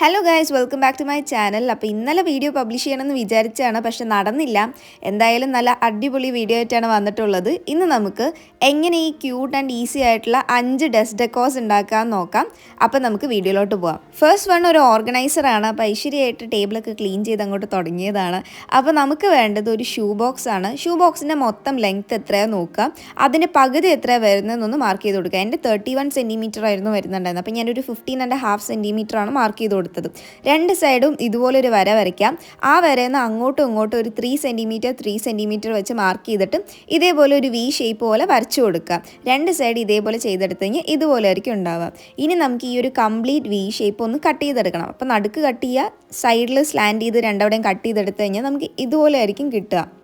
Hello guys welcome back to my channel അപ്പോൾ ഇന്നലെ video publish ചെയ്യണമെന്ന് വിചാരിച്ചാണ് പക്ഷെ നടന്നില്ല. എന്തായാലും നല്ല അടിപൊളി വീഡിയോ ആയിട്ടാണ് വന്നിട്ടുള്ളത്. ഇന്ന് നമുക്ക് എങ്ങനെ ഈ ക്യൂട്ട് ആൻഡ് ഈസി ആയിട്ടുള്ള അഞ്ച് ഡെസ്ക് ഡെക്കോസ് ഉണ്ടാക്കാൻ നോക്കാം. അപ്പോൾ നമുക്ക് വീഡിയോയിലോട്ട് പോവാം. ഫസ്റ്റ് വൺ ഒരു ഓർഗനൈസറാണ് അപ്പോൾ ഐശ്വര്യമായിട്ട് ടേബിളൊക്കെ ക്ലീൻ ചെയ്ത് അങ്ങോട്ട് തുടങ്ങിയതാണ്. അപ്പോൾ നമുക്ക് വേണ്ടത് ഒരു ഷൂ ബോക്സ് ആണ്. ഷൂ ബോക്സിന്റെ മൊത്തം ലെങ്ത് എത്രയാണ് നോക്കുക അതിന്റെ പകുതി എത്ര വരുന്നതെന്നൊന്ന് മാർക്ക് ചെയ്ത് കൊടുക്കുക എന്റെ തേർട്ടി വൺ സെന്റിമീറ്റർ ആയിരുന്നു വരുന്നുണ്ടായിരുന്നത്. അപ്പോൾ ഞാനൊരു ഫിഫ്റ്റീൻ ആൻഡ് ഹാഫ് സെന്റിമീറ്റർ ആണ് മാർക്ക് ചെയ്ത് കൊടുത്തത്. രണ്ട് സൈഡും ഇതുപോലൊരു വര വരയ്ക്കാം. ആ വരയിൽ നിന്ന് അങ്ങോട്ടും ഇങ്ങോട്ടും ഒരു ത്രീ സെന്റിമീറ്റർ ത്രീ സെന്റിമീറ്റർ വെച്ച് മാർക്ക് ചെയ്തിട്ട് ഇതേപോലെ ഒരു വി ഷേപ്പ് പോലെ വരച്ചു കൊടുക്കുക. രണ്ട് സൈഡ് ഇതേപോലെ ചെയ്തെടുത്ത് കഴിഞ്ഞാൽ ഇതുപോലെ ആയിരിക്കും ഉണ്ടാവുക. ഇനി നമുക്ക് ഈ ഒരു കംപ്ലീറ്റ് വി ഷേപ്പ് ഒന്ന് കട്ട് ചെയ്തെടുക്കണം. അപ്പോൾ നടുക്ക് കട്ട് ചെയ്യുക സൈഡിൽ സ്ലാൻഡ് ചെയ്ത് രണ്ടവിടെയും കട്ട് ചെയ്തെടുത്ത് കഴിഞ്ഞാൽ നമുക്ക് ഇതുപോലെ ആയിരിക്കും കിട്ടുക.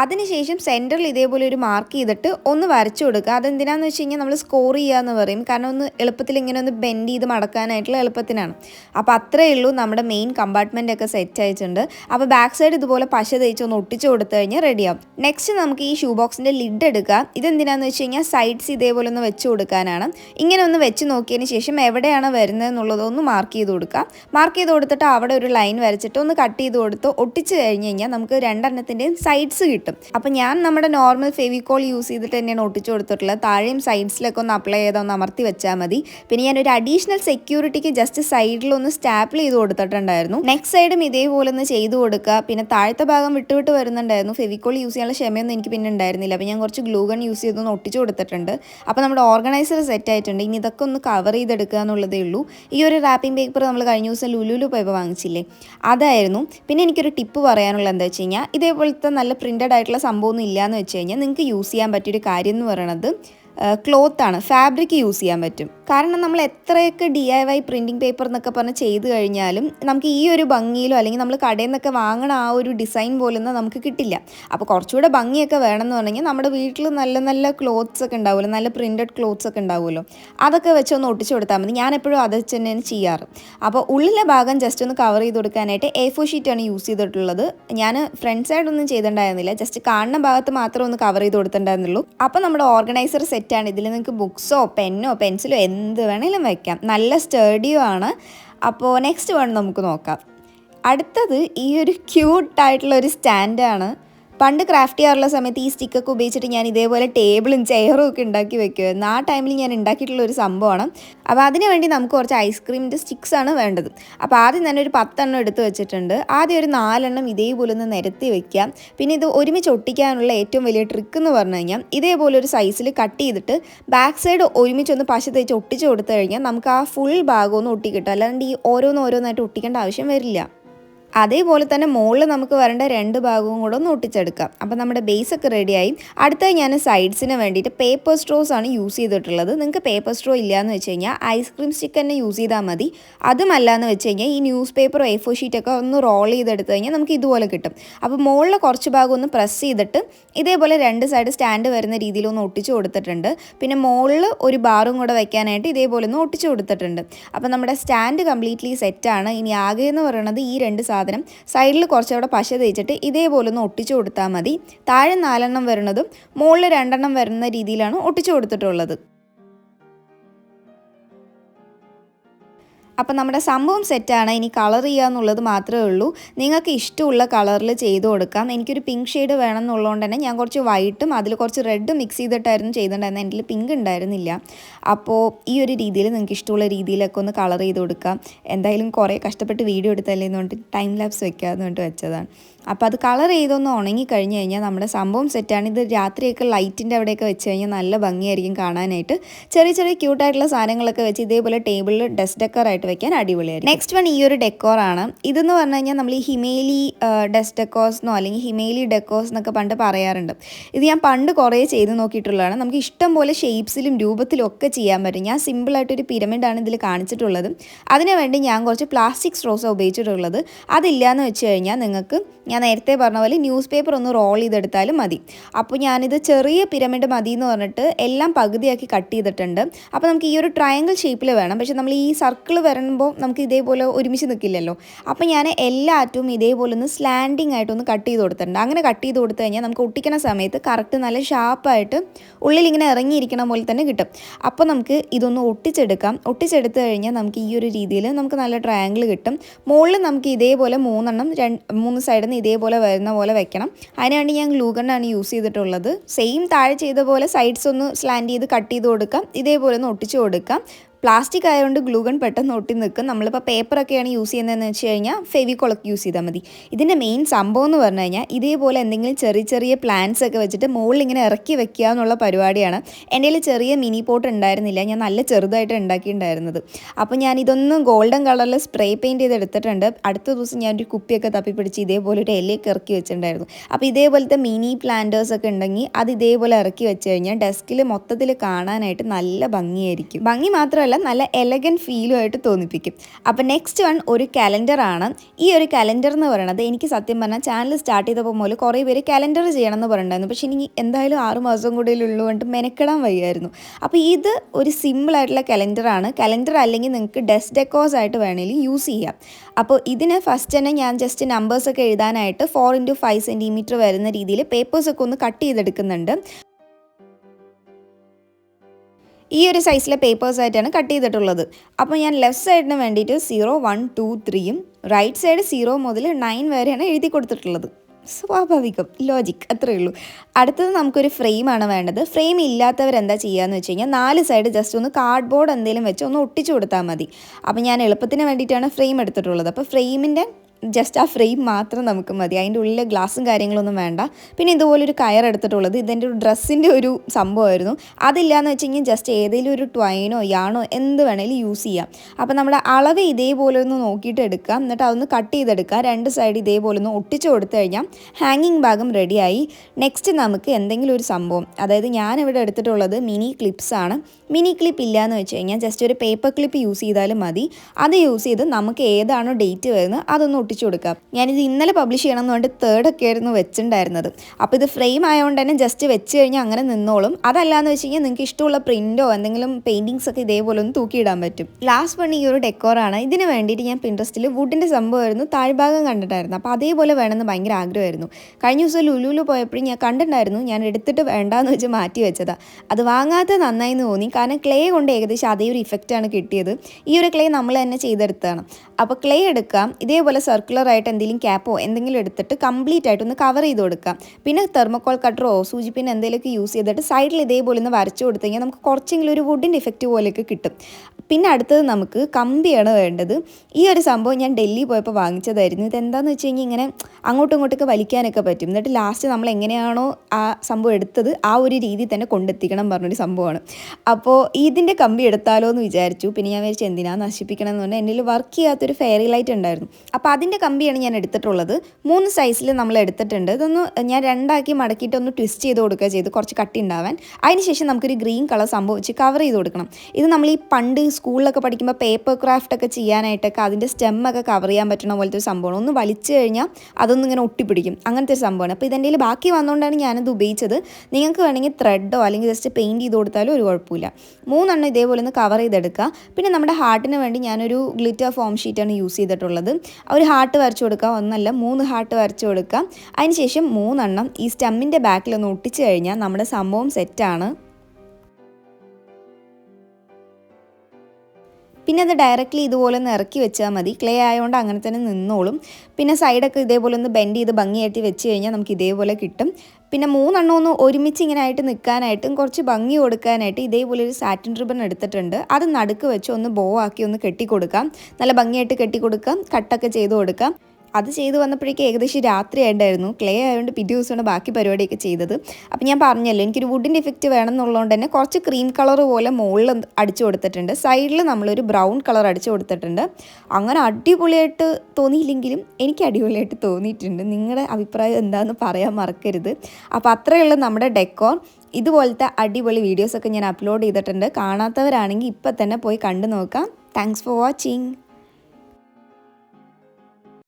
അതിനുശേഷം സെന്ററിൽ ഇതേപോലെ ഒരു മാർക്ക് ചെയ്തിട്ട് ഒന്ന് വരച്ചു കൊടുക്കുക. അതെന്തിനാന്ന് വെച്ച് കഴിഞ്ഞാൽ നമ്മൾ സ്കോർ ചെയ്യുക എന്ന് പറയും. കാരണം ഒന്ന് എളുപ്പത്തിൽ ഇങ്ങനെ ഒന്ന് ബെൻഡ് ചെയ്ത് മടക്കാനായിട്ടുള്ള എളുപ്പത്തിനാണ്. അപ്പോൾ അത്രയേ ഉള്ളൂ നമ്മുടെ മെയിൻ കമ്പാർട്ട്മെന്റ് ഒക്കെ സെറ്റ് ആയിട്ടുണ്ട്. അപ്പോൾ ബാക്ക് സൈഡ് ഇതുപോലെ പശ തേച്ച് ഒന്ന് ഒട്ടിച്ചു കൊടുത്തു കഴിഞ്ഞാൽ റെഡിയാവും നെക്സ്റ്റ് നമുക്ക് ഈ ഷൂ ബോക്സിന്റെ ലിഡ് എടുക്കുക ഇതെന്തിനാന്ന് വെച്ച് കഴിഞ്ഞാൽ സൈഡ്സ് ഇതേപോലെ ഒന്ന് വെച്ച് കൊടുക്കാനാണ്. ഇങ്ങനെ ഒന്ന് വെച്ച് നോക്കിയതിന് ശേഷം എവിടെയാണ് വരുന്നത് ഒന്ന് മാർക്ക് ചെയ്ത് കൊടുക്കുക മാർക്ക് ചെയ്ത് കൊടുത്തിട്ട് അവിടെ ഒരു ലൈൻ വരച്ചിട്ട് ഒന്ന് കട്ട് ചെയ്ത് കൊടുത്ത് ഒട്ടിച്ച് കഴിഞ്ഞ് കഴിഞ്ഞാൽ നമുക്ക് രണ്ടെണ്ണത്തിന്റെയും സൈഡ്സ് കിട്ടും. അപ്പോൾ ഞാൻ നമ്മുടെ നോർമൽ ഫെവിക്കോൾ യൂസ് ചെയ്തിട്ട് തന്നെയാണ് ഒട്ടിച്ചു കൊടുത്തിട്ടുള്ളത്. താഴെയും സൈഡ്സിലൊക്കെ ഒന്ന് അപ്ലൈ ചെയ്ത് ഒന്ന് അമർത്തി വെച്ചാൽ മതി. പിന്നെ ഞാൻ ഒരു അഡീഷണൽ സെക്യൂരിറ്റിക്ക് ജസ്റ്റ് സൈഡിൽ ഒന്ന് സ്റ്റാപ്പിൾ ചെയ്ത് കൊടുത്തിട്ടുണ്ടായിരുന്നു. നെക്സ്റ്റ് സൈഡും ഇതേപോലെ ഒന്ന് ചെയ്ത് കൊടുക്കുക. പിന്നെ താഴത്തെ ഭാഗം വിട്ടുവിട്ട് വിട്ട് വരുന്നുണ്ടായിരുന്നു. ഫെവിക്കോൾ യൂസ് ചെയ്യാനുള്ള ക്ഷമയൊന്നും എനിക്ക് പിന്നെ ഉണ്ടായിരുന്നില്ല. അപ്പോൾ ഞാൻ കുറച്ച് ഗ്ലൂഗൺ യൂസ് ചെയ്തൊന്ന് ഒട്ടിച്ചു കൊടുത്തിട്ടുണ്ട്. അപ്പോൾ നമ്മുടെ ഓർഗനൈസർ സെറ്റ് ആയിട്ടുണ്ട്. ഇനി ഇതൊക്കെ ഒന്ന് കവർ ചെയ്തെടുക്കുക എന്നുള്ളതേ ഉള്ളൂ. ഈ ഒരു റാപ്പിംഗ് പേപ്പർ നമ്മൾ കഴിഞ്ഞ ദിവസം ലുലുലു പോയപ്പോൾ വാങ്ങിച്ചില്ലേ? അതായിരുന്നു. പിന്നെ എനിക്കൊരു ടിപ്പ് പറയാനുള്ളത് എന്താ വെച്ച് കഴിഞ്ഞാൽ ഇതേപോലത്തെ നല്ല പ്രിന്റഡ് ആയിട്ടുള്ള സംഭവമൊന്നും ഇല്ലയെന്ന് വെച്ച് കഴിഞ്ഞാൽ നിങ്ങൾക്ക് യൂസ് ചെയ്യാൻ പറ്റിയൊരു കാര്യം എന്ന് പറയണത് ക്ലോത്താണ് ഫാബ്രിക് യൂസ് ചെയ്യാൻ പറ്റും. കാരണം നമ്മൾ എത്രയൊക്കെ D I Y printing paper എന്നൊക്കെ പറഞ്ഞ് ചെയ്ത് കഴിഞ്ഞാലും നമുക്ക് ഈ ഒരു ഭംഗിയിലോ അല്ലെങ്കിൽ നമ്മൾ കടയിൽ നിന്നൊക്കെ വാങ്ങണ ആ ഒരു ഡിസൈൻ പോലൊന്നും നമുക്ക് കിട്ടില്ല. അപ്പോൾ കുറച്ചുകൂടെ ഭംഗിയൊക്കെ വേണമെന്ന് പറഞ്ഞാൽ നമ്മുടെ വീട്ടിൽ നല്ല നല്ല ക്ലോത്ത്സ് ഒക്കെ ഉണ്ടാവുമല്ലോ നല്ല പ്രിന്റഡ് ക്ലോത്ത്സ് ഒക്കെ ഉണ്ടാവുമല്ലോ അതൊക്കെ വെച്ച് ഒന്ന് ഒട്ടിച്ചു കൊടുത്താൽ മതി. ഞാൻ എപ്പോഴും അത് തന്നെയാണ് ചെയ്യാറ്. അപ്പോൾ ഉള്ളിലെ ഭാഗം ജസ്റ്റ് ഒന്ന് കവർ ചെയ്ത് കൊടുക്കാനായിട്ട് എ ഫോർ ഷീറ്റാണ് യൂസ് ചെയ്തിട്ടുള്ളത്. ഞാൻ ഫ്രണ്ട് സൈഡൊന്നും ചെയ്തിട്ടുണ്ടായിരുന്നില്ല. ജസ്റ്റ് കാണുന്ന ഭാഗത്ത് മാത്രം ഒന്ന് കവർ ചെയ്ത് കൊടുത്തിട്ടുണ്ടായിരുന്നുള്ളൂ. അപ്പോൾ നമ്മുടെ ഓർഗനൈസർ സെറ്റാണ് ഇതിൽ നിങ്ങൾക്ക് ബുക്സോ പെന്നോ പെൻസിലോ എന്ത് വേണേലും വയ്ക്കാം നല്ല സ്റ്റേഡിയോ ആണ്. അപ്പോൾ നെക്സ്റ്റ് വേണം നമുക്ക് നോക്കാം. അടുത്തത് ഈ ഒരു ക്യൂട്ടായിട്ടുള്ള ഒരു സ്റ്റാൻഡാണ് പണ്ട് ക്രാഫ്റ്റ് ചെയ്യാറുള്ള സമയത്ത് ഈ സ്റ്റിക്കൊക്കെ ഉപയോഗിച്ചിട്ട് ഞാൻ ഇതേപോലെ ടേബിളും ചെയറും ഒക്കെ ഉണ്ടാക്കി വെക്കുമായിരുന്നു. ആ ടൈമിൽ ഞാൻ ഉണ്ടാക്കിയിട്ടുള്ള ഒരു സംഭവമാണ്. അപ്പോൾ അതിന് വേണ്ടി നമുക്ക് കുറച്ച് ഐസ്ക്രീമിന്റെ സ്റ്റിക്സ് ആണ് വേണ്ടത്. അപ്പോൾ ആദ്യം തന്നെ ഒരു പത്തെണ്ണം എടുത്ത് വെച്ചിട്ടുണ്ട്. ആദ്യം ഒരു നാലെണ്ണം ഇതേപോലെ ഒന്ന് നിരത്തി വെക്കാം പിന്നെ ഇത് ഒരുമിച്ച് ഒട്ടിക്കാനുള്ള ഏറ്റവും വലിയ ട്രിക്ക് എന്ന് പറഞ്ഞു കഴിഞ്ഞാൽ ഇതേപോലെ ഒരു സൈസിൽ കട്ട് ചെയ്തിട്ട് ബാക്ക് സൈഡ് ഒരുമിച്ചൊന്ന് പശ തേച്ച് ഒട്ടിച്ച് കൊടുത്തു കഴിഞ്ഞാൽ നമുക്ക് ആ ഫുൾ ഭാഗമൊന്നും ഒട്ടിക്കിട്ടും. അല്ലാണ്ട് ഈ ഓരോന്ന് ഓരോന്നായിട്ട് ഒട്ടിക്കേണ്ട ആവശ്യം വരില്ല. അതേപോലെ തന്നെ മുകളിൽ നമുക്ക് വരേണ്ട രണ്ട് ഭാഗവും കൂടെ ഒന്ന് ഒട്ടിച്ചെടുക്കാം. അപ്പോൾ നമ്മുടെ ബേസ് ഒക്കെ റെഡിയായി അടുത്തത് ഞാൻ സൈഡ്സിന് വേണ്ടിയിട്ട് പേപ്പർ സ്ട്രോസ് ആണ് യൂസ് ചെയ്തിട്ടുള്ളത്. നിങ്ങൾക്ക് പേപ്പർ സ്ട്രോ ഇല്ലയെന്ന് വെച്ച് കഴിഞ്ഞാൽ ഐസ്ക്രീം സ്റ്റിക്ക് തന്നെ യൂസ് ചെയ്താൽ മതി. അതുമല്ല എന്ന് വെച്ച് കഴിഞ്ഞാൽ ഈ ന്യൂസ് പേപ്പറോ എ ഫോർ ഷീറ്റൊക്കെ ഒന്ന് റോൾ ചെയ്തെടുത്ത് കഴിഞ്ഞാൽ നമുക്ക് ഇതുപോലെ കിട്ടും. അപ്പോൾ മുകളിൽ കുറച്ച് ഭാഗം ഒന്ന് പ്രസ് ചെയ്തിട്ട് ഇതേപോലെ രണ്ട് സൈഡ് സ്റ്റാൻഡ് വരുന്ന രീതിയിൽ ഒന്ന് ഒട്ടിച്ച് കൊടുത്തിട്ടുണ്ട്. പിന്നെ മുകളിൽ ഒരു ബാറും കൂടെ വെക്കാനായിട്ട് ഇതേപോലെ ഒന്ന് ഒട്ടിച്ച് കൊടുത്തിട്ടുണ്ട്. അപ്പോൾ നമ്മുടെ സ്റ്റാൻഡ് കംപ്ലീറ്റ്ലി സെറ്റാണ് ഇനി ആകെ എന്ന് പറയുന്നത് ഈ രണ്ട് സാധനം സൈഡിൽ കുറച്ചുകൂടെ പശ തേച്ചിട്ട് ഇതേപോലെ ഒന്ന് ഒട്ടിച്ചു കൊടുത്താൽ മതി. താഴെ നാലെണ്ണം വരുന്നതും മുകളിൽ രണ്ടെണ്ണം വരുന്ന രീതിയിലാണ് ഒട്ടിച്ചു കൊടുത്തിട്ടുള്ളത്. അപ്പം നമ്മുടെ സംഭവം സെറ്റാണ്. ഇനി കളർ ചെയ്യുക എന്നുള്ളത് മാത്രമേ ഉള്ളൂ. നിങ്ങൾക്ക് ഇഷ്ടമുള്ള കളറിൽ ചെയ്ത് കൊടുക്കാം. എനിക്കൊരു പിങ്ക് ഷെയ്ഡ് വേണം എന്നുള്ളതുകൊണ്ട് തന്നെ ഞാൻ കുറച്ച് വൈറ്റും അതിൽ കുറച്ച് റെഡ് മിക്സ് ചെയ്തിട്ടായിരുന്നു ചെയ്തിട്ടുണ്ടായിരുന്നത് എന്റെ പിങ്ക് ഉണ്ടായിരുന്നില്ല. അപ്പോൾ ഈ ഒരു രീതിയിൽ നിങ്ങൾക്ക് ഇഷ്ടമുള്ള രീതിയിലൊക്കെ ഒന്ന് കളർ ചെയ്ത് കൊടുക്കാം. എന്തായാലും കുറേ കഷ്ടപ്പെട്ട് വീഡിയോ എടുത്തല്ലേ എന്നുകൊണ്ട് ടൈം ലാപ്സ് വെക്കാമെന്ന് പറഞ്ഞിട്ട് വെച്ചതാണ്. അപ്പോൾ അത് കളർ ചെയ്തൊന്ന് ഉണങ്ങി കഴിഞ്ഞ് കഴിഞ്ഞാൽ നമ്മുടെ സംഭവം സെറ്റാണ് ഇത് രാത്രിയൊക്കെ ലൈറ്റിന്റെ അവിടെയൊക്കെ വെച്ച് കഴിഞ്ഞാൽ നല്ല ഭംഗിയായിരിക്കും കാണാനായിട്ട്. ചെറിയ ചെറിയ ക്യൂട്ടായിട്ടുള്ള സാധനങ്ങളൊക്കെ വെച്ച് ഇതേപോലെ ടേബിളിൽ ഡെസ്ക് ഡെക്കറായിട്ട് വെക്കാൻ അടിപൊളിയായിരിക്കും. നെക്സ്റ്റ് വൺ ഈ ഒരു ഡെക്കോറാണ് ഇതെന്ന് പറഞ്ഞു കഴിഞ്ഞാൽ നമ്മൾ ഈ ഹിമേലി ഡെസ്ക് ഡെക്കോസ്ന്നോ അല്ലെങ്കിൽ ഹിമേലി ഡെക്കോസ് എന്നൊക്കെ പണ്ട് പറയാറുണ്ട്. ഇത് ഞാൻ പണ്ട് കുറേ ചെയ്ത് നോക്കിയിട്ടുള്ളതാണ്. നമുക്ക് ഇഷ്ടം പോലെ ഷേപ്സിലും രൂപത്തിലും ഒക്കെ ചെയ്യാൻ പറ്റും. ഞാൻ സിമ്പിളായിട്ടൊരു പിരമിഡാണ് ഇതിൽ കാണിച്ചിട്ടുള്ളത്. അതിനുവേണ്ടി ഞാൻ കുറച്ച് പ്ലാസ്റ്റിക് സ്ട്രോസ് ഉപയോഗിച്ചിട്ടുള്ളത്. അതില്ലാന്ന് വെച്ച് കഴിഞ്ഞാൽ നിങ്ങൾക്ക് ഞാൻ നേരത്തെ പറഞ്ഞ പോലെ ന്യൂസ് പേപ്പർ ഒന്ന് റോൾ ചെയ്തെടുത്താലും മതി. അപ്പോൾ ഞാനിത് ചെറിയ പിരമിഡ് മതി എന്ന് പറഞ്ഞിട്ട് എല്ലാം പകുതിയാക്കി കട്ട് ചെയ്തിട്ടുണ്ട്. അപ്പോൾ നമുക്ക് ഈ ഒരു ട്രയാങ്കിൾ ഷേപ്പിൽ വേണം. പക്ഷേ നമ്മൾ ഈ സർക്കിൾ വരുമ്പോൾ നമുക്ക് ഇതേപോലെ ഒരുമിച്ച് നിൽക്കില്ലല്ലോ. അപ്പോൾ ഞാൻ എല്ലാ ആറ്റവും ഇതേപോലെ ഒന്ന് സ്ലാൻഡിങ് ആയിട്ടൊന്ന് കട്ട് ചെയ്ത് കൊടുത്തിട്ടുണ്ട്. അങ്ങനെ കട്ട് ചെയ്ത് കൊടുത്തു കഴിഞ്ഞാൽ നമുക്ക് ഒട്ടിക്കുന്ന സമയത്ത് കറക്റ്റ് നല്ല ഷാർപ്പായിട്ട് ഉള്ളിൽ ഇങ്ങനെ ഇറങ്ങിയിരിക്കണ പോലെ തന്നെ കിട്ടും. അപ്പോൾ നമുക്ക് ഇതൊന്ന് ഒട്ടിച്ചെടുക്കാം. ഒട്ടിച്ചെടുത്ത് കഴിഞ്ഞാൽ നമുക്ക് ഈ ഒരു രീതിയിൽ നമുക്ക് നല്ല ട്രയാങ്കിൾ കിട്ടും. മുകളിൽ നമുക്ക് ഇതേപോലെ മൂന്നെണ്ണം രണ്ട് മൂന്ന് സൈഡിൽ നിന്ന് ഇതേപോലെ വരുന്ന പോലെ വെക്കണം. അതിനുവേണ്ടി ഞാൻ ഗ്ലൂഗണ്ണാണ് യൂസ് ചെയ്തിട്ടുള്ളത്. സെയിം താഴെ ചെയ്ത പോലെ സൈഡ്സ് ഒന്ന് സ്ലാൻഡ് ചെയ്ത് കട്ട് ചെയ്ത് കൊടുക്കാം. ഇതേപോലെ ഒന്ന് ഒട്ടിച്ചു കൊടുക്കാം. പ്ലാസ്റ്റിക് ആയതുകൊണ്ട് ഗ്ലൂഗൺ പെട്ടെന്ന് ഒട്ടി നിൽക്കും. നമ്മളിപ്പോൾ പേപ്പറൊക്കെയാണ് യൂസ് ചെയ്യുന്നതെന്ന് വെച്ച് കഴിഞ്ഞാൽ ഫെവിക്കോളൊക്കെ യൂസ് ചെയ്താൽ മതി. ഇതിന്റെ മെയിൻ സംഭവം എന്ന് പറഞ്ഞു കഴിഞ്ഞാൽ ഇതേപോലെ എന്തെങ്കിലും ചെറിയ ചെറിയ പ്ലാന്റ്സ് ഒക്കെ വെച്ചിട്ട് മുകളിൽ ഇങ്ങനെ ഇറക്കി വെക്കുക എന്നുള്ള പരിപാടിയാണ്. എന്റെ കയ്യിൽ ചെറിയ മിനി പോട്ട് ഉണ്ടായിരുന്നില്ല. ഞാൻ നല്ല ചെറുതായിട്ട് ഉണ്ടാക്കിയിട്ടുണ്ടായിരുന്നത്. അപ്പോൾ ഞാൻ ഇതൊന്നും ഗോൾഡൻ കളറിൽ സ്പ്രേ പെയിന്റ് ചെയ്ത് എടുത്തിട്ടുണ്ട്. അടുത്ത ദിവസം ഞാൻ ഒരു കുപ്പിയൊക്കെ തപ്പിപ്പിടിച്ച് ഇതേപോലെ ഒരു ഇലയൊക്കെ ഇറക്കി വെച്ചിട്ടുണ്ടായിരുന്നു. അപ്പോൾ ഇതേപോലത്തെ മിനി പ്ലാന്റേഴ്സ് ഒക്കെ ഉണ്ടെങ്കിൽ അത് ഇതേപോലെ ഇറക്കി വെച്ച് കഴിഞ്ഞാൽ ഡെസ്കിൽ മൊത്തത്തിൽ കാണാനായിട്ട് നല്ല ഭംഗിയായിരിക്കും. ഭംഗി മാത്രമല്ല നല്ല എലഗൻ ഫീലുമായിട്ട് തോന്നിപ്പിക്കും. അപ്പോൾ നെക്സ്റ്റ് വൺ ഒരു കലണ്ടറാണ് ഈ ഒരു കലണ്ടർ എന്ന് പറയുന്നത് എനിക്ക് സത്യം പറഞ്ഞാൽ ചാനൽ സ്റ്റാർട്ട് ചെയ്തപ്പോൾ മുതൽ കുറേ പേര് കലണ്ടർ ചെയ്യണം എന്ന് പറഞ്ഞിട്ടുണ്ടായിരുന്നു. പക്ഷേ എനിക്ക് എന്തായാലും ആറ് മാസം കൂടെ ഉള്ളതുകൊണ്ട് മെനക്കെടാൻ വയ്യായിരുന്നു. അപ്പോൾ ഇത് ഒരു സിമ്പിൾ ആയിട്ടുള്ള കലണ്ടറാണ് കലണ്ടർ അല്ലെങ്കിൽ നിങ്ങൾക്ക് ഡെസ്ക് ഡെക്കോസ് ആയിട്ട് വേണമെങ്കിൽ യൂസ് ചെയ്യാം. അപ്പോൾ ഇതിന് ഫസ്റ്റ് തന്നെ ഞാൻ ജസ്റ്റ് നമ്പേഴ്സൊക്കെ എഴുതാനായിട്ട് ഫോർ ഇന്റു ഫൈവ് സെന്റിമീറ്റർ വരുന്ന രീതിയിൽ പേപ്പേഴ്സൊക്കെ ഒന്ന് കട്ട് ചെയ്തെടുക്കുന്നുണ്ട്. ഈ ഒരു സൈസിലെ പേപ്പേഴ്സ് ആയിട്ടാണ് കട്ട് ചെയ്തിട്ടുള്ളത്. അപ്പോൾ ഞാൻ ലെഫ്റ്റ് സൈഡിന് വേണ്ടിയിട്ട് സീറോ വൺ ടു ത്രീയും റൈറ്റ് സൈഡ് സീറോ മുതൽ നയൻ വരെയാണ് എഴുതി കൊടുത്തിട്ടുള്ളത്. സ്വാഭാവികം. ലോജിക് അത്രയേ ഉള്ളൂ. അടുത്തത് നമുക്കൊരു ഫ്രെയിമാണ് വേണ്ടത്. ഫ്രെയിം ഇല്ലാത്തവരെന്താ ചെയ്യുകയെന്ന് വെച്ച് കഴിഞ്ഞാൽ നാല് സൈഡ് ജസ്റ്റ് ഒന്ന് കാർഡ് ബോർഡ് എന്തെങ്കിലും വെച്ച് ഒന്ന് ഒട്ടിച്ചു കൊടുത്താൽ മതി. അപ്പോൾ ഞാൻ എളുപ്പത്തിന് വേണ്ടിയിട്ടാണ് ഫ്രെയിം എടുത്തിട്ടുള്ളത്. അപ്പോൾ ഫ്രെയിമിന്റെ ജസ്റ്റ് ആ ഫ്രെയിം മാത്രം നമുക്ക് മതി. അതിന്റെ ഉള്ളിൽ ഗ്ലാസും കാര്യങ്ങളൊന്നും വേണ്ട. പിന്നെ ഇതുപോലൊരു കയർ എടുത്തിട്ടുള്ളത്. ഇതെന്റെ ഒരു ഡ്രസ്സിന്റെ ഒരു സംഭവമായിരുന്നു. അതില്ലാന്ന് വെച്ച് കഴിഞ്ഞാൽ ജസ്റ്റ് ഏതെങ്കിലും ഒരു ട്വൈനോ യാണോ എന്ത് വേണേലും യൂസ് ചെയ്യാം. അപ്പോൾ നമ്മുടെ അളവ് ഇതേപോലെ ഒന്ന് നോക്കിയിട്ട് എടുക്കാം എന്നിട്ട് അതൊന്ന് കട്ട് ചെയ്തെടുക്കുക. രണ്ട് സൈഡ് ഇതേപോലെ ഒന്ന് ഒട്ടിച്ചു കൊടുത്തു കഴിഞ്ഞാൽ ഹാങ്ങിങ് ഭാഗം റെഡിയായി നെക്സ്റ്റ് നമുക്ക് എന്തെങ്കിലും ഒരു സംഭവം. അതായത് ഞാനിവിടെ എടുത്തിട്ടുള്ളത് മിനി ക്ലിപ്സാണ് മിനി ക്ലിപ്പ് ഇല്ലയെന്ന് വെച്ച് കഴിഞ്ഞാൽ ജസ്റ്റ് ഒരു പേപ്പർ ക്ലിപ്പ് യൂസ് ചെയ്താലും മതി. അത് യൂസ് ചെയ്ത് നമുക്ക് ഏതാണോ ഡേറ്റ് വരുന്നത് അതൊന്ന് ഒട്ടിച്ചു കൊടുക്കാം. ഞാനിത് ഇന്നലെ പബ്ലിഷ് ചെയ്യണം എന്ന് പറഞ്ഞിട്ട് തേർഡ് ഒക്കെ ആയിരുന്നു വെച്ചിട്ടുണ്ടായിരുന്നത്. അപ്പോൾ ഇത് ഫ്രെയിം ആയതുകൊണ്ട് തന്നെ ജസ്റ്റ് വെച്ച് കഴിഞ്ഞാൽ അങ്ങനെ നിന്നോളും. അതല്ലാന്ന് വെച്ച് കഴിഞ്ഞാൽ നിങ്ങൾക്ക് ഇഷ്ടമുള്ള പ്രിന്റോ എന്തെങ്കിലും പെയിന്റിങ്സ് ഒക്കെ ഇതേപോലെ ഒന്ന് തൂക്കിയിടാൻ പറ്റും. ലാസ്റ്റ് വൺ ഈ ഒരു ഡെക്കോറാണ് ഇതിന് വേണ്ടിയിട്ട് ഞാൻ പിൻട്രസ്റ്റിൽ വുഡിന്റെ സംഭവമായിരുന്നു. താഴ്ഭാഗം കണ്ടിട്ടായിരുന്നു. അപ്പോൾ അതേപോലെ വേണമെന്ന് ഭയങ്കര ആഗ്രഹമായിരുന്നു. കഴിഞ്ഞ ദിവസം ലുലുൽ പോയപ്പോഴും ഞാൻ കണ്ടിട്ടുണ്ടായിരുന്നു. ഞാൻ എടുത്തിട്ട് വേണ്ടാന്ന് വെച്ച് മാറ്റി വെച്ചതാണ് അത് വാങ്ങാത്ത നന്നായി എന്ന് തോന്നി. കാരണം ക്ലേ കൊണ്ട് ഏകദേശം അതേ ഒരു ഇഫക്റ്റാണ് കിട്ടിയത്. ഈ ഒരു ക്ലേ നമ്മൾ തന്നെ ചെയ്തെടുത്തതാണ്. അപ്പോൾ ക്ലേ എടുക്കാം. ഇതേപോലെ സർക്കുലർ ആയിട്ട് എന്തെങ്കിലും ക്യാപ്പോ എന്തെങ്കിലും എടുത്തിട്ട് കംപ്ലീറ്റ് ആയിട്ട് ഒന്ന് കവർ ചെയ്ത് കൊടുക്കാം. പിന്നെ തെർമോക്കോൾ കട്ടറോ സൂചിപ്പിന് എന്തെങ്കിലുമൊക്കെ യൂസ് ചെയ്തിട്ട് സൈഡിൽ ഇതേപോലെ ഒന്ന് വരച്ചു കൊടുത്തു നമുക്ക് കുറച്ചെങ്കിലും ഒരു വുഡിന്റെ ഇഫക്റ്റ് പോലെയൊക്കെ കിട്ടും. പിന്നെ അടുത്തത് നമുക്ക് കമ്പിയാണ് വേണ്ടത്. ഈ ഒരു സംഭവം ഞാൻ ഡൽഹി പോയപ്പോൾ വാങ്ങിച്ചതായിരുന്നു. ഇതെന്താണെന്ന് വെച്ച് കഴിഞ്ഞാൽ ഇങ്ങനെ അങ്ങോട്ടും ഇങ്ങോട്ടൊക്കെ വലിക്കാനൊക്കെ പറ്റും. എന്നിട്ട് ലാസ്റ്റ് നമ്മൾ എങ്ങനെയാണോ ആ സംഭവം എടുത്തത് ആ ഒരു രീതിയിൽ തന്നെ കൊണ്ടെത്തിക്കണം പറഞ്ഞൊരു സംഭവമാണ്. അപ്പോൾ ഇതിന്റെ കമ്പി എടുത്താലോ എന്ന് വിചാരിച്ചു. പിന്നെ ഞാൻ വിചാരിച്ചു എന്തിനാ നശിപ്പിക്കണം എന്ന് പറഞ്ഞാൽ എന്റെ വർക്ക് ചെയ്യാത്തൊരു ഫെയറി ലൈറ്റ് ഉണ്ടായിരുന്നു. അപ്പോൾ അതിന്റെ കമ്പിയാണ് ഞാൻ എടുത്തിട്ടുള്ളത്. മൂന്ന് സൈസിൽ നമ്മൾ എടുത്തിട്ടുണ്ട്. ഇതൊന്ന് ഞാൻ രണ്ടാക്കി മടക്കിയിട്ട് ഒന്ന് ട്വിസ്റ്റ് ചെയ്ത് കൊടുക്കുക ചെയ്ത്. കുറച്ച് കട്ടി ഉണ്ടാവാൻ. അതിനുശേഷം നമുക്കൊരു ഗ്രീൻ കളർ സംഭവിച്ച് കവർ ചെയ്ത് കൊടുക്കണം. ഇത് നമ്മൾ ഈ പണ്ട് സ്കൂളിലൊക്കെ പഠിക്കുമ്പോൾ പേപ്പർ ക്രാഫ്റ്റ് ഒക്കെ ചെയ്യാനായിട്ടൊക്കെ അതിന്റെ സ്റ്റെമ്മൊക്കെ കവർ ചെയ്യാൻ പറ്റുന്ന പോലത്തെ ഒരു സംഭവമാണ്. ഒന്ന് വലിച്ചു കഴിഞ്ഞാൽ അതൊന്നും ഇങ്ങനെ ഒട്ടിപ്പിടിക്കും. അങ്ങനത്തെ ഒരു സംഭവമാണ്. അപ്പോൾ ഇതിന്റെ ബാക്കി വന്നുകൊണ്ടാണ് ഞാനത് ഉപയോഗിച്ചത്. നിങ്ങൾക്ക് വേണമെങ്കിൽ ത്രെഡോ അല്ലെങ്കിൽ ജസ്റ്റ് പെയിന്റ് ചെയ്ത് കൊടുത്താലും ഒരു കുഴപ്പമില്ല. മൂന്നെണ്ണം ഇതേപോലെ ഒന്ന് കവർ ചെയ്തെടുക്കുക. പിന്നെ നമ്മുടെ ഹാർട്ടിന് വേണ്ടി ഞാനൊരു ഗ്ലിറ്റർ ഫോം ഷീറ്റാണ് യൂസ് ചെയ്തിട്ടുള്ളത്. ഒരു ഹാർട്ട് വരച്ചു കൊടുക്കുക ഒന്നല്ല മൂന്ന് ഹാർട്ട് വരച്ചു കൊടുക്കുക അതിനുശേഷം മൂന്നെണ്ണം ഈ സ്റ്റമ്മിന്റെ ബാക്കിൽ ഒന്ന് ഒട്ടിച്ചു കഴിഞ്ഞാൽ നമ്മുടെ സംഭവം സെറ്റാണ്. പിന്നെ അത് ഡയറക്റ്റ്ലി ഇതുപോലെ ഒന്ന് ഇറക്കി വെച്ചാൽ മതി. ക്ലേ ആയതുകൊണ്ട് അങ്ങനെ തന്നെ നിന്നോളും. പിന്നെ സൈഡൊക്കെ ഇതേപോലെ ഒന്ന് ബെൻഡ് ചെയ്ത് ഭംഗിയായിട്ട് വെച്ച് കഴിഞ്ഞാൽ നമുക്ക് ഇതേപോലെ കിട്ടും. പിന്നെ മൂന്നെണ്ണം ഒന്ന് ഒരുമിച്ച് ഇങ്ങനെ ആയിട്ട് നിൽക്കാനായിട്ടും കുറച്ച് ഭംഗി കൊടുക്കാനായിട്ട് ഇതേപോലെ ഒരു സാറ്റിൻ റിബൺ എടുത്തിട്ടുണ്ട്. അത് നടുക്ക് വെച്ച് ഒന്ന് ബോ ആക്കി ഒന്ന് കെട്ടി കൊടുക്കാം നല്ല ഭംഗിയായിട്ട് കെട്ടി കൊടുക്കാം കട്ടൊക്കെ ചെയ്ത് കൊടുക്കാം. അത് ചെയ്തു വന്നപ്പോഴേക്കും ഏകദേശം രാത്രി ആയിട്ടായിരുന്നു ക്ലേ ആയതുകൊണ്ട് പിറ്റേ ദിവസമാണ് ബാക്കി പരിപാടിയൊക്കെ ചെയ്തത്. അപ്പോൾ ഞാൻ പറഞ്ഞല്ലോ എനിക്കൊരു വുഡിന്റെ ഇഫക്റ്റ് വേണം എന്നുള്ളതുകൊണ്ട് തന്നെ കുറച്ച് ക്രീം കളർ പോലെ മുകളിൽ അടിച്ചു കൊടുത്തിട്ടുണ്ട്. സൈഡിൽ നമ്മളൊരു ബ്രൗൺ കളർ അടിച്ചു കൊടുത്തിട്ടുണ്ട്. അങ്ങനെ അടിപൊളിയായിട്ട് തോന്നിയില്ലെങ്കിലും എനിക്ക് അടിപൊളിയായിട്ട് തോന്നിയിട്ടുണ്ട്. നിങ്ങളുടെ അഭിപ്രായം എന്താണെന്ന് പറയാൻ മറക്കരുത്. അപ്പോൾ അത്രയുള്ള നമ്മുടെ ഡെക്കോർ. ഇതുപോലത്തെ അടിപൊളി വീഡിയോസൊക്കെ ഞാൻ അപ്ലോഡ് ചെയ്തിട്ടുണ്ട്. കാണാത്തവരാണെങ്കിൽ ഇപ്പം തന്നെ പോയി കണ്ടു നോക്കാം. Thanks for watching